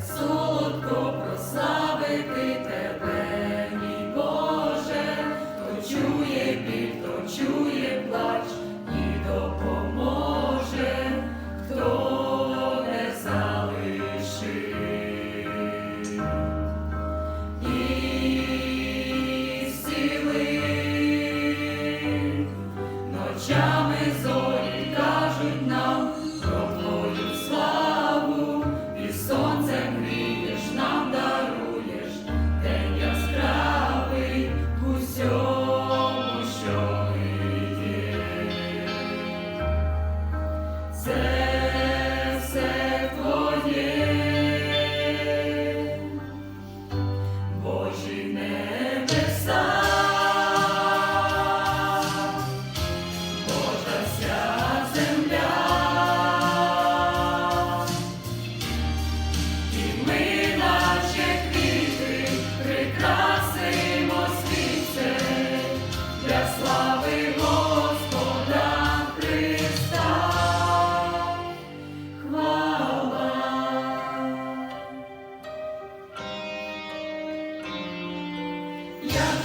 солодко прославити тебе, мій Боже, то чує біль, то чує.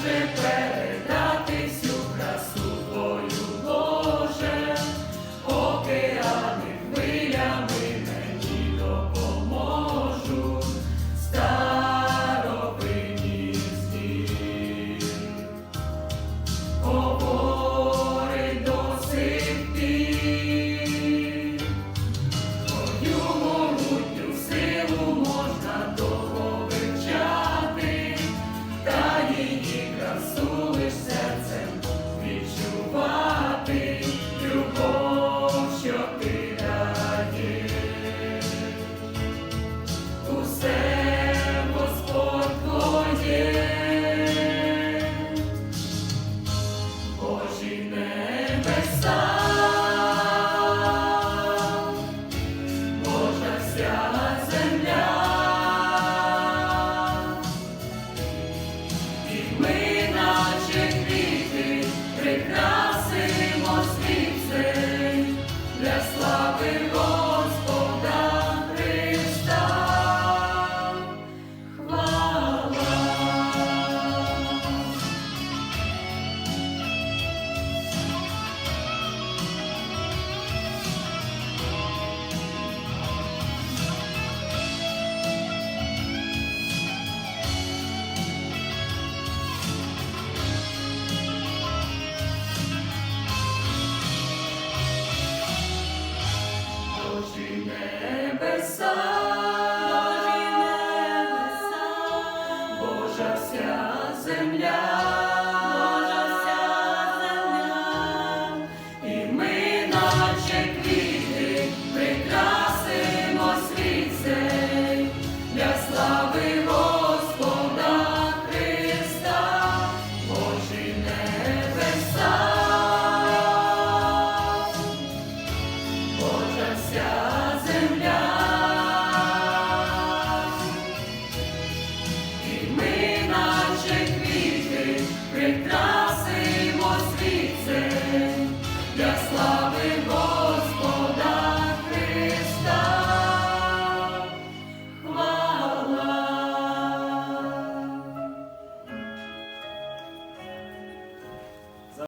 Boże Panie. Strength